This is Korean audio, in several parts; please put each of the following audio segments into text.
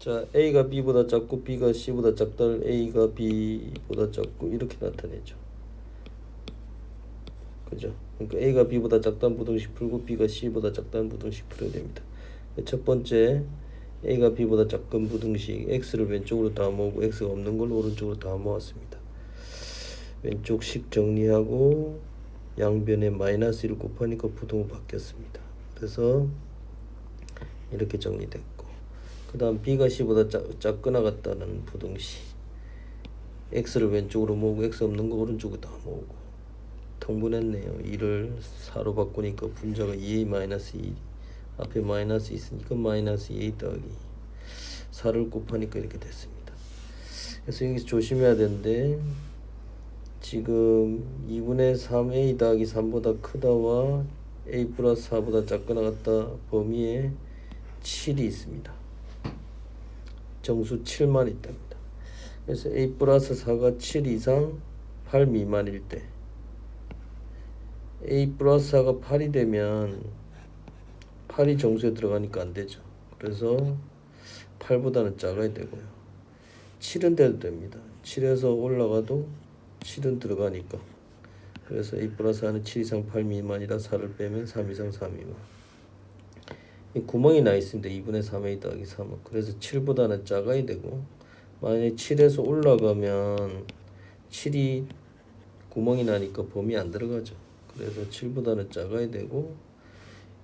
자, A가 B보다 작고 B가 C보다 작다를 A가 B보다 작고 이렇게 나타내죠. 그죠? 그러니까 A가 B보다 작다는 부등식 풀고 B가 C보다 작다는 부등식 풀어야 됩니다. 첫 번째 A가 B보다 작은 부등식 X를 왼쪽으로 다 모으고 X가 없는 걸 오른쪽으로 다 모았습니다. 왼쪽 식 정리하고 양변에 마이너스 1을 곱하니까 부등호 바뀌었습니다. 그래서 이렇게 정리됐고 그 다음 B가 C보다 작, 작거나 같다는 부등식 X를 왼쪽으로 모으고 X 없는 거 오른쪽으로 다 모으고 통분했네요. 2를 4로 바꾸니까 분자가 2a 마이너스 2 앞에 마이너스 있으니까 마이너스 2a 더하기 4를 곱하니까 이렇게 됐습니다. 그래서 여기서 조심해야 되는데 지금 2분의 3a 더하기 3보다 크다와 a 플러스 4보다 작거나 같다 범위에 7이 있습니다. 정수 7만 있답니다. 그래서 a 플러스 4가 7 이상 8 미만일 때 a 플러스 4가 8이 되면 8이 정수에 들어가니까 안 되죠. 그래서 8보다는 작아야 되고요. 7은 돼도 됩니다. 7에서 올라가도 7은 들어가니까. 그래서 a 플러스 4는 7 이상 8 미만이라 4를 빼면 3 이상 3 미만. 이 구멍이 나 있습니다. 2분의 3a 더하기 3은. 그래서 7보다는 작아야 되고 만약에 7에서 올라가면 7이 구멍이 나니까 범위 안 들어가죠. 그래서 7보다는 작아야 되고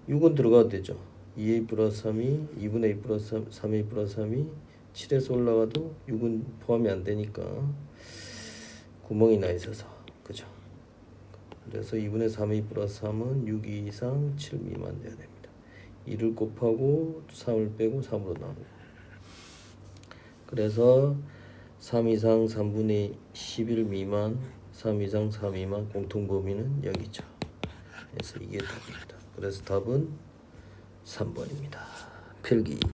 6은 들어가도 되죠. 2a 플러스 3이 2분의 a 플러스 3, 3a 플러스 3이 7에서 올라가도 6은 포함이 안 되니까 구멍이 나 있어서 그죠. 그래서 2분의 3a 플러스 3은 6 이상 7 미만 돼야 됩니다. 2를 곱하고 3을 빼고 3으로 나누고 그래서 3 이상 3분의 11 미만 3 이상 3 미만 공통 범위는 여기죠. 그래서 이게 답입니다. 그래서 답은 3번입니다. 필기